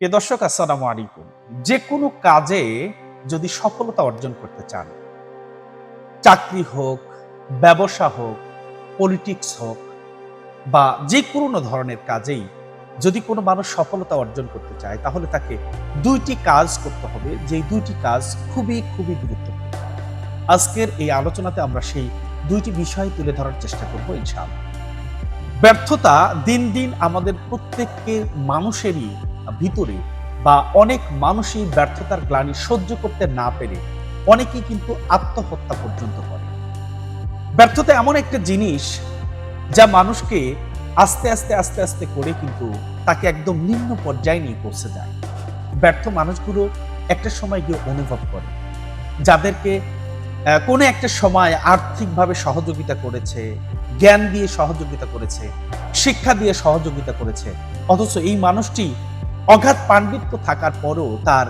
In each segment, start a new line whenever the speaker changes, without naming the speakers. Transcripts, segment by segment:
এ দর্শক, আসসালামু আলাইকুম। যে কোনো কাজে যদি সফলতা অর্জন করতে চান, চাকরি হোক, ব্যবসা হোক পলিটিক্স হোক, বা যে কোনো ধরনের কাজেই যদি কোনো মানুষ সফলতা অর্জন করতে চায়, তাহলে তাকে দুইটি কাজ করতে হবে। যেই দুইটি কাজ খুবই খুবই গুরুত্বপূর্ণ। আজকের এই আলোচনাতে আমরা সেই দুইটি বিষয় তুলে ধরার চেষ্টা করব, ইনশাআল্লাহ। ব্যর্থতা দিন দিন আমাদের প্রত্যেককে মানুষেরই ভিতরে বা অনেক মানুষই ব্যর্থতার গ্লানি সহ্য করতে না পেরে অনেকেই কিন্তু আত্মহত্যা পর্যন্ত করে। ব্যর্থতা এমন একটা জিনিস যা মানুষকে আস্তে আস্তে আস্তে আস্তে করে কিন্তু তাকে একদম নিম্ন পর্যায়ে নিয়ে পৌঁছে যায় ব্যর্থ মানুষগুলো একটা সময় গিয়ে অনুভব করে, যাদেরকে কোনো একটা সময় আর্থিকভাবে সহযোগিতা করেছে, জ্ঞান দিয়ে সহযোগিতা করেছে, শিক্ষা দিয়ে সহযোগিতা করেছে, অথচ এই মানুষটি অগাধ পাণ্ডিত্য থাকার পরও তার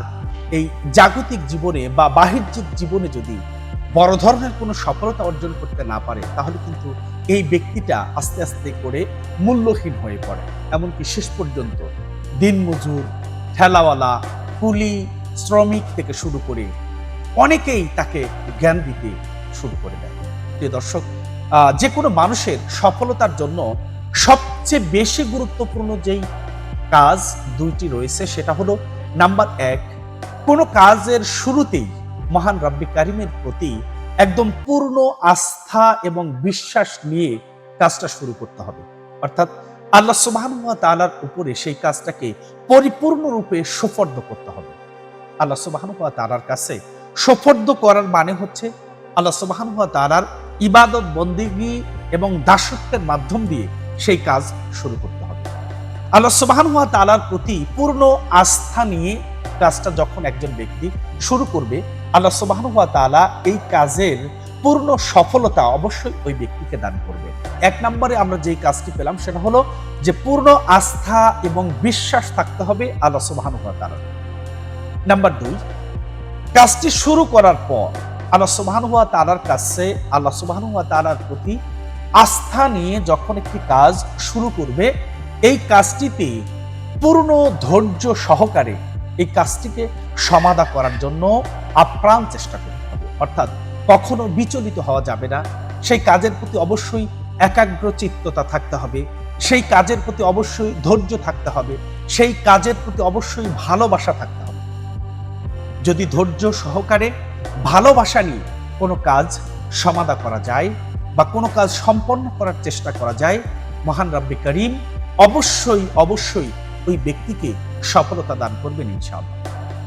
এই জাগতিক জীবনে বা বাহ্যিক জীবনে যদি বড় ধরনের কোনো সফলতা অর্জন করতে না পারে, তাহলে কিন্তু এই ব্যক্তিটা আস্তে আস্তে করে মূল্যহীন হয়ে পড়ে। এমনকি শেষ পর্যন্ত দিনমজুর, ঠেলাওয়ালা, কুলি, শ্রমিক থেকে শুরু করে অনেকেই তাকে জ্ঞান দিতে শুরু করে দেয়। প্রিয় দর্শক যে কোনো মানুষের সফলতার জন্য সবচেয়ে বেশি গুরুত্বপূর্ণ যেই কাজ দুইটি রয়েছে, সেটা হলো নাম্বার এক, কোনো কাজের শুরুতেই মহান রব্বি কারিমের প্রতি একদম পূর্ণ আস্থা এবং বিশ্বাস নিয়ে কাজটা শুরু করতে হবে। অর্থাৎ আল্লাহ সুবহান তালার উপরে সেই কাজটাকে পরিপূর্ণরূপে সুফর্দ করতে হবে। আল্লাহ সুবহান তালার কাছে সুফর্দ করার মানে হচ্ছে আল্লাহ সুবহান তালার ইবাদত বন্দিগি এবং দাসত্বের মাধ্যম দিয়ে সেই কাজ শুরু করতে আল্লাহ সুবহান তালার প্রতি পূর্ণ আস্থা নিয়ে কাজটা যখন একজন ব্যক্তি শুরু করবে, আল্লাহ সুবাহান সুবহান তাআলা এই কাজের পূর্ণ সফলতা অবশ্যই ওই ব্যক্তিকে দান করবে। এক নম্বরে আমরা যেই কাজটি পেলাম সেটা হলো যে পূর্ণ আস্থা এবং বিশ্বাস থাকতে হবে আল্লাহ সুবহান তাআলা নাম্বার দুই, কাজটি শুরু করার পর আল্লাহ সুবাহান সুবহান তালার কাছে আল্লাহ সুবাহান সুবহান তালার প্রতি আস্থা নিয়ে যখন একটি কাজ শুরু করবে এই কাজটিতে পূর্ণ ধৈর্য সহকারে এই কাজটিকে সমাধা করার জন্য আপ্রাণ চেষ্টা করতে হবে। অর্থাৎ কখনো বিচলিত হওয়া যাবে না। সেই কাজের প্রতি অবশ্যই একাগ্র চিত্ততা থাকতে হবে। সেই কাজের প্রতি অবশ্যই ধৈর্য থাকতে হবে। সেই কাজের প্রতি অবশ্যই ভালোবাসা থাকতে হবে। যদি ধৈর্য সহকারে ভালোবাসা নিয়ে কোনো কাজ সমাধা করা যায় বা কোনো কাজ সম্পন্ন করার চেষ্টা করা যায়, মহান রাব্বি করিম অবশ্যই অবশ্যই ওই ব্যক্তিকে সফলতা দান করবেন ইনশাআল্লাহ।